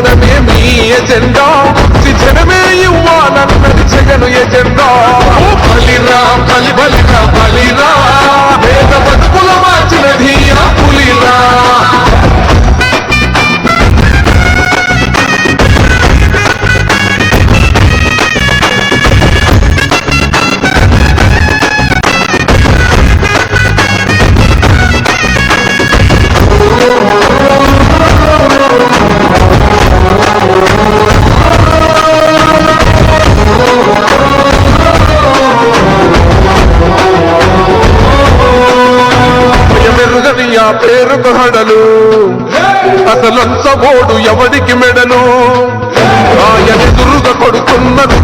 కూర్చోవడమే మీ పేరు అసలంత అసలంచబోడు ఎవడికి మెడలు ఆయనెదురుగా కొడుతున్నది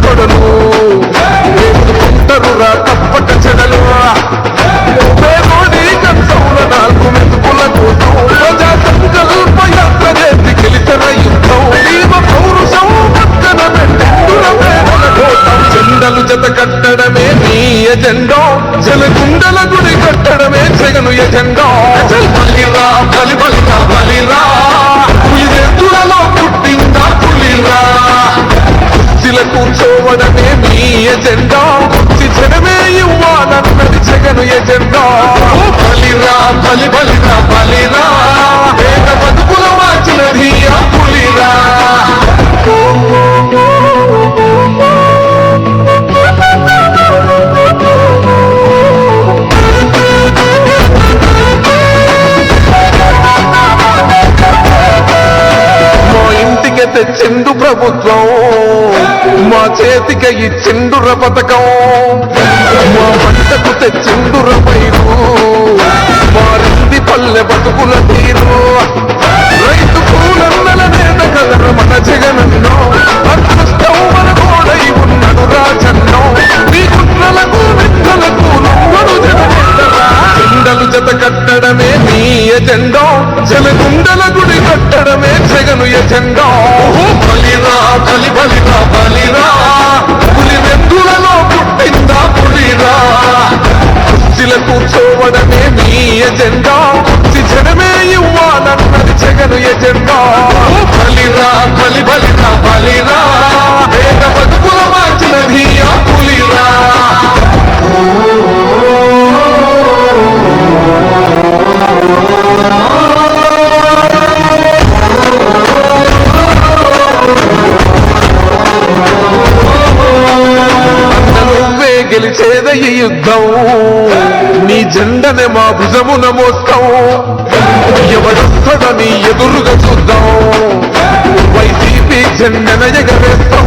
కట్టడమే మీ ఎజెండో. జలగుండల గుడి కట్టడమే జగను ఎజెండా. అసలు బలిరా బలి బలిరా బలిరా. పులిదెద్దులలో పుట్టిందా పులిరా? కుర్చీల కూర్చోవడమే మీ ఎజెండా. శిక్షణమే ఇవ్వాలన్నది జగను ఎజెండా. బలిరా బలి బలి ప్రభుత్వం మా చేతికి ఇచ్చిండుర పథకం. మా పంటకు తెచ్చిండుర పైరు. మారింది పల్లె బతుకుల తీరు. రైతు పూలన్నల నేత కదర మన జగనన్నో. అదృష్టం మన గోడై ఉన్నడు రాజన్నో. నీ కుట్రలకు నిట్రలకు నమ్మడు జగనేతరా జెండలు జత కట్టడమే నీ ఎజెండో. జలగుండల గుడి కట్టడమే జగను ఎజెండో. నువ్వే గెలిచేద ఈ యుద్ధం. నీ జెండనే మా భుజమున మోస్తాం. నీ ఎదురుగా చూద్దాం. వైసీపీ జెండన ఎగవేస్తాం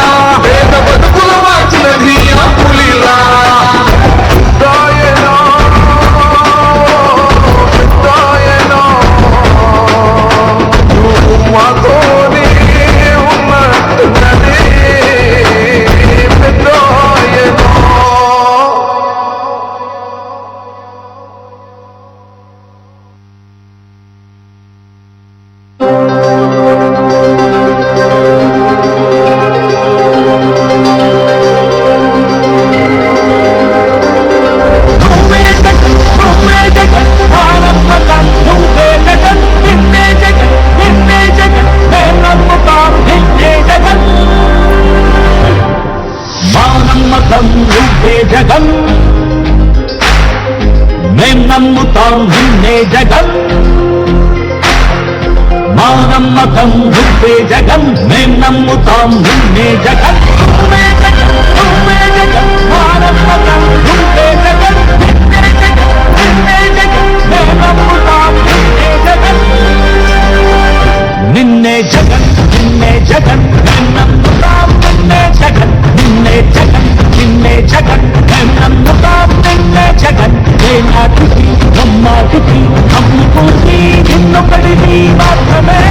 మేం నమ్ముతాం నిన్నే జగన్. మా నమ్మకం నువ్వే జగన్. మేం నమ్ముతాం నిన్నే జగన్. నువ్వే జగన్ నువ్వే జగన్. మా నమ్మకం నువ్వే జగన్ నిన్నే జగన్. నిన్నే జగన్. మేం నమ్ముతాం మాత్రమే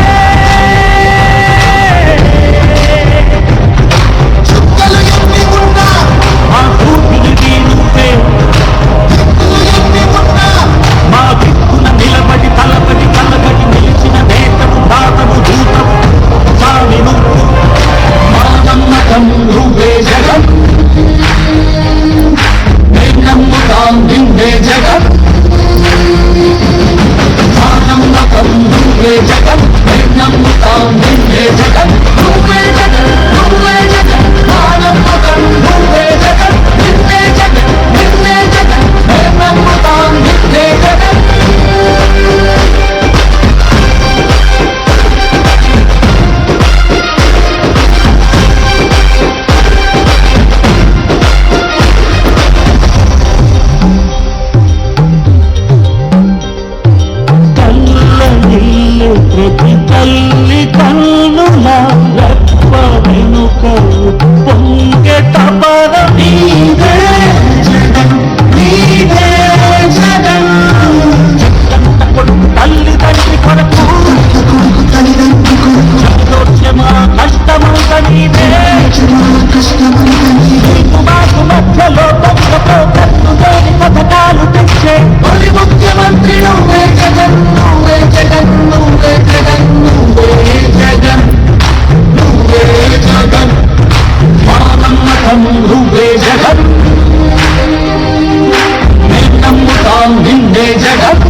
నిన్నే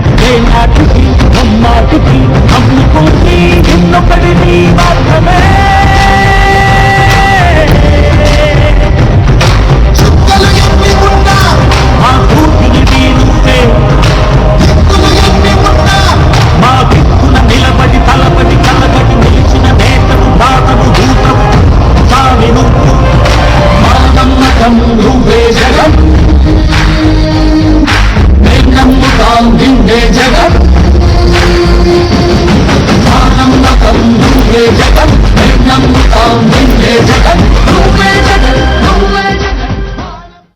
నాటికి అమ్మాటికి అమ్ముకుంది ఎన్నొకటి నీ మాత్రమే.